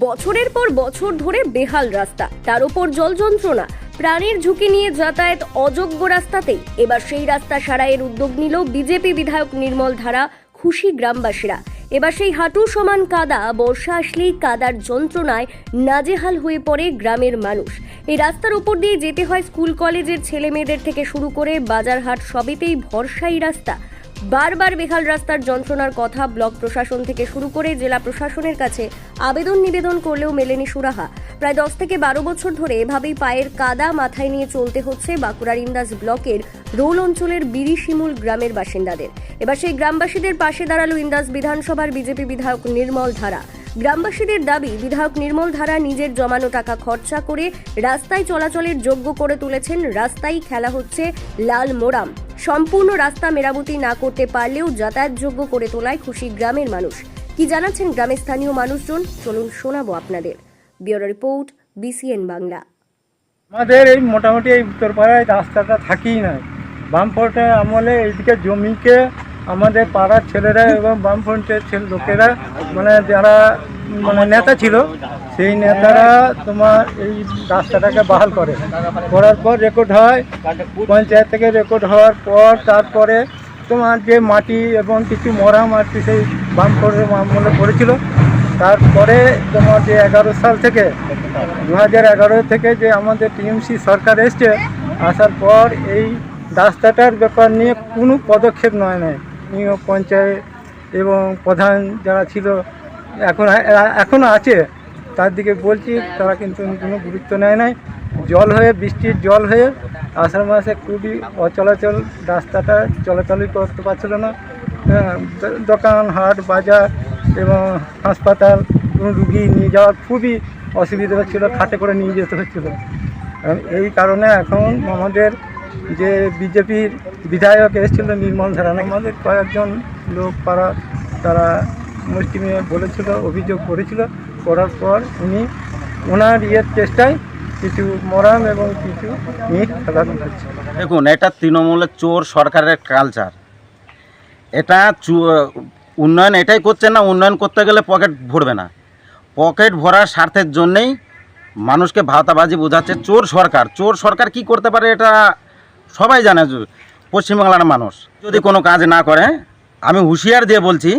বছরের পর বছর ধরে বেহাল রাস্তা। তার উপর জল যন্ত্রণা। প্রাণের ঝুঁকি নিয়ে যাতায়াত অযোগ্য রাস্তাতেই। এবার সেই রাস্তা সারাইয়ের উদ্যোগ নিল বিজেপি বিধায়ক নির্মল ধারা, খুশি গ্রামবাসীরা। এবার সেই হাঁটু সমান কাদা, বর্ষা আসলেই কাদার যন্ত্রণায় নাজেহাল হয়ে পড়ে গ্রামের মানুষ। এই রাস্তার উপর দিয়ে যেতে হয় স্কুল, কলেজের ছেলে মেয়েদের থেকে শুরু করে বাজারহাট সবেতেই ভরসাই রাস্তা। বারবার বেহাল রাস্তার যন্ত্রণার কথা ব্লক প্রশাসন থেকে শুরু করে জেলা প্রশাসনের কাছে আবেদন নিবেদন করলেও মেলেনি সুরাহা। প্রায় দশ থেকে বারো বছর ধরে এভাবেই পায়ের কাদা মাথায় নিয়ে চলতে হচ্ছে বাঁকুড়ার ইন্দাস ব্লকের রোল অঞ্চলের বিরিশিমুল গ্রামের বাসিন্দাদের। এবার সেই গ্রামবাসীদের পাশে দাঁড়াল ইন্দাস বিধানসভার বিজেপি বিধায়ক নির্মল ধারা। গ্রামবাসীদের দাবি, বিধায়ক নির্মল ধারা নিজের জমানো টাকা খরচা করে রাস্তায় চলাচলের যোগ্য করে তুলেছেন। রাস্তায় খেলা হচ্ছে লাল মোরাম সম্পূর্ণ রাস্তা মেরামতি না করতে পারলেও যাতায়াতযোগ্য করে তোলায় খুশি গ্রামের মানুষ। কি জানাচ্ছেন গ্রামের স্থানীয় মানুষজন? চলুন শোনাবো আপনাদের। Bureau report, BCN Bangla. আমাদের এই মোটামুটি এই উত্তরপাড়ায় রাস্তাটা থাকেই না। বামফ্রন্টের আমলে এইদিকে জমিকে আমাদের পাড়ার ছেলেরা এবং বামফ্রন্টের ছেলে লোকেরা মানে যারা মানে নেতা ছিল, সেই নেতারা তোমার এই রাস্তাটাকে বহাল করে। করার পর রেকর্ড হয়, পঞ্চায়েত থেকে রেকর্ড হওয়ার পর, তারপরে তোমার যে মাটি এবং কিছু মরা মাটি সেই বামফ্রন্টের আমলে পড়েছিল। তারপরে তোমার যে এগারো সাল থেকে দু হাজার এগারো থেকে যে আমাদের টিএমসি সরকার এসছে, আসার পর এই রাস্তাটার ব্যাপার নিয়ে কোনো পদক্ষেপ নয় নাই। নিয়ে পঞ্চায়েত এবং প্রধান যারা ছিল এখন এখনও আছে। তার দিকে বলছি তারা কিন্তু কোনো গুরুত্ব নেয় নাই। জল হয়ে বৃষ্টির জল হয়ে আষাঢ় মাসে খুবই অচলাচল রাস্তাটা চলাচলই করতে পারছিল না। হ্যাঁ, দোকান হাট বাজার এবং হাসপাতাল কোনো রুগী নিয়ে যাওয়ার খুবই অসুবিধা হচ্ছিল খাটে করে নিয়ে যেতে হচ্ছিল। এই কারণে এখন আমাদের যে বিজেপির বিধায়ক এসেছিল নির্মল ধারান আমাদের কয়েকজন লোক পাড়া, তারা মুসলিমে বলেছিল, অভিযোগ করেছিল, করার পর উনি ওনার ইয়ের চেষ্টায় কিছু মরাম এবং কিছু ইট ফেলানো হচ্ছে দেখুন, এটা তৃণমূলের চোর সরকারের কালচার এটা উন্নয়ন এটাই করছে না, উন্নয়ন করতে গেলে পকেট ভরবে না। পকেট ভরার স্বার্থের জন্যেই মানুষকে ভাওতাবাজি বোঝাচ্ছে চোর সরকার। চোর সরকার কি করতে পারে এটা সবাই জানে পশ্চিমবাংলার মানুষ। যদি কোনো কাজ না করে, আমি হুঁশিয়ার দিয়ে বলছি,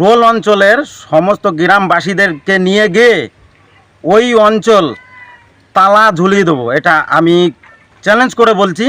রোল অঞ্চলের সমস্ত গ্রামবাসীদেরকে নিয়ে গিয়ে ওই অঞ্চল তালা ঝুলিয়ে দেবো। এটা আমি চ্যালেঞ্জ করে বলছি।